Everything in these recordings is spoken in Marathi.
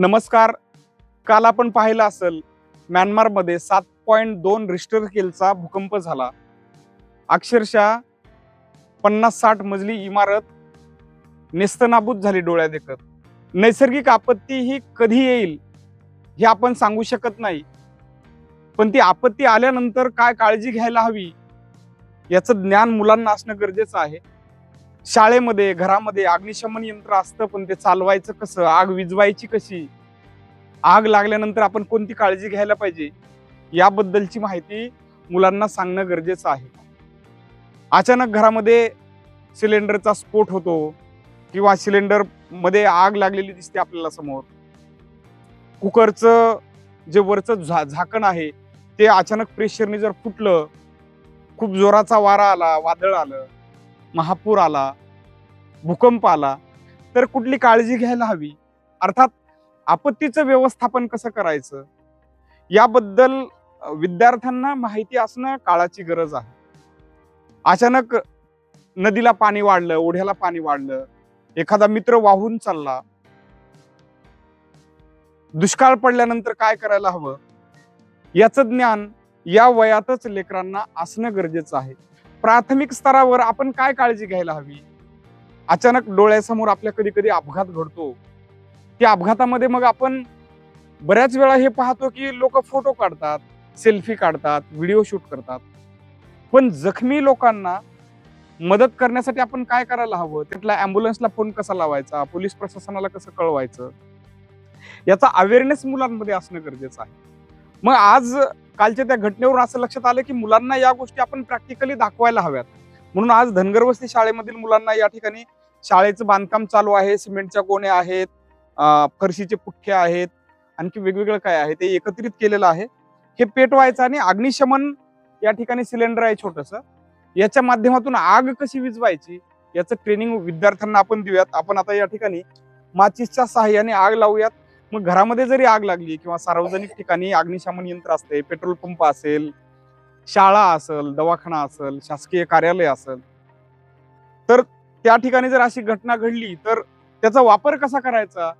नमस्कार. काल आपण पाहिलं असेल म्यानमारमध्ये सात पॉईंट दोन रिस्टर स्केलचा भूकंप झाला. अक्षरशः पन्नास साठ मजली इमारत नेस्तनाबूत झाली डोळ्या देखत नैसर्गिक आपत्ती ही कधी येईल हे आपण सांगू शकत नाही. पण ती आपत्ती आल्यानंतर काय काळजी घ्यायला हवी याचं ज्ञान मुलांना असणं गरजेचं आहे. शाळेमध्ये घरामध्ये अग्निशमन यंत्र असतं पण ते चालवायचं कसं? आग विझवायची कशी? आग लागल्यानंतर आपण कोणती काळजी घ्यायला पाहिजे? याबद्दलची माहिती मुलांना सांगणं गरजेचं आहे. अचानक घरामध्ये सिलेंडरचा स्फोट होतो किंवा सिलेंडरमध्ये आग लागलेली दिसते आपल्याला समोर. कुकरचं जे वरचं झा झाकण आहे ते अचानक प्रेशरने जर फुटलं खूप जोराचा वारा आला वादळ आलं महापूर आला भूकंप आला तर कुठली काळजी घ्यायला हवी? अर्थात आपत्तीचं व्यवस्थापन कसं करायचं? याबद्दल विद्यार्थ्यांना माहिती असणं काळाची गरज आहे. अचानक नदीला पाणी वाढलं ओढ्याला पाणी वाढलं एखादा मित्र वाहून चालला. दुष्काळ पडल्यानंतर काय करायला हवं? याचं ज्ञान या वयातच लेकरांना असणं गरजेचं आहे. प्राथमिक स्तरावर आपण काय काळजी घ्यायला हवी? अचानक डोळ्यासमोर आपल्या कधी कधी अपघात घडतो. त्या अपघातामध्ये मग आपण बऱ्याच वेळा हे पाहतो की लोक फोटो काढतात सेल्फी काढतात व्हिडिओ शूट करतात. पण जखमी लोकांना मदत करण्यासाठी आपण काय करायला हवं? त्यातला अँब्युलन्सला फोन कसा लावायचा? पोलीस प्रशासनाला कसं कळवायचं? याचा अवेअरनेस मुलांमध्ये असणं गरजेचं आहे. मग आज कालच्या त्या घटनेवरून असं लक्षात आलं की मुलांना या गोष्टी आपण प्रॅक्टिकली दाखवायला हव्यात. म्हणून आज धनगरवस्ती शाळेमधील मुलांना या ठिकाणी शाळेचं बांधकाम चालू आहे सिमेंटच्या गोण्या आहेत फरशीचे पुठ्ठे आहेत आणखी वेगवेगळं काय आहे ते एकत्रित केलेलं आहे. हे पेटवायचं आणि अग्निशमन या ठिकाणी सिलेंडर आहे छोटस. याच्या माध्यमातून आग कशी विझवायची याचं ट्रेनिंग विद्यार्थ्यांना आपण देऊयात. आपण आता या ठिकाणी माचीसच्या सहाय्याने आग लावूयात. मग घरामध्ये जरी आग लागली किंवा सार्वजनिक ठिकाणी अग्निशमन यंत्र असते पेट्रोल पंप असेल शाळा असेल दवाखाना असेल शासकीय कार्यालय असेल तर त्या ठिकाणी जर अशी घटना घडली तर त्याचा वापर कसा करायचा?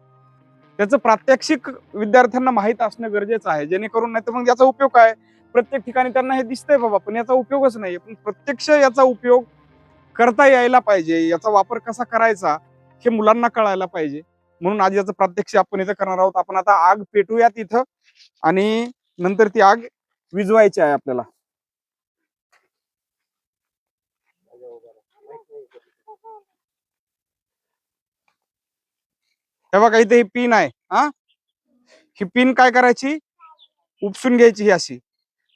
त्याचं प्रात्यक्षिक विद्यार्थ्यांना माहीत असणं गरजेचं आहे. जेणेकरून नाही तर मग याचा उपयोग काय? प्रत्येक ठिकाणी त्यांना हे दिसतंय बाबा पण याचा उपयोगच नाही. पण प्रत्यक्ष याचा उपयोग करता यायला पाहिजे. याचा वापर कसा करायचा हे मुलांना कळायला पाहिजे. म्हणून आज याचं प्रात्यक्ष आपण इथं करणार आहोत. आपण आता आग पेटूयात इथं आणि नंतर ती आग विझवायची आहे आपल्याला. हे बघा इथे ही पिन आहे. हा? ही पिन काय करायची? उपसून घ्यायची ही अशी.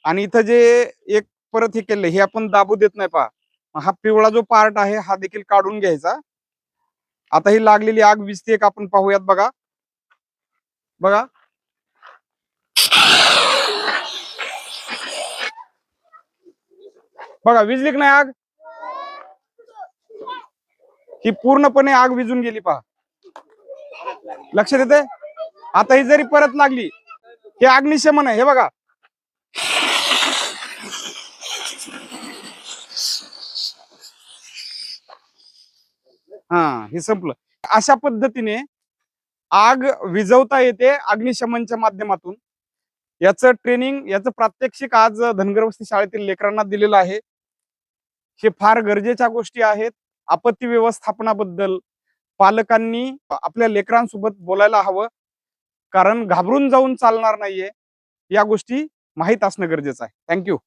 आणि इथं जे एक परत हे केलं हे आपण दाबू देत नाही पहा. हा पिवळा जो पार्ट आहे हा देखील काढून घ्यायचा. आता ही लागलेली आग विजते एक आपण पाहूयात बघा. बघा. बघा विजली की नाही आग? ही पूर्णपणे आग विजून गेली पहा. लक्षात येते आता ही जरी परत लागली हे अग्निशमन आहे हे बघा. हा हे संपलं. अशा पद्धतीने आग विझवता येते अग्निशमनच्या माध्यमातून. याचं ट्रेनिंग याचं प्रात्यक्षिक आज धनगरवस्ती शाळेतील लेकरांना दिलेलं आहे. हे फार गरजेच्या गोष्टी आहेत. आपत्ती व्यवस्थापनाबद्दल पालकांनी आपल्या लेकरांसोबत बोलायला हवं. कारण घाबरून जाऊन चालणार नाहीये. या गोष्टी माहीत असणं गरजेचं आहे. थँक्यू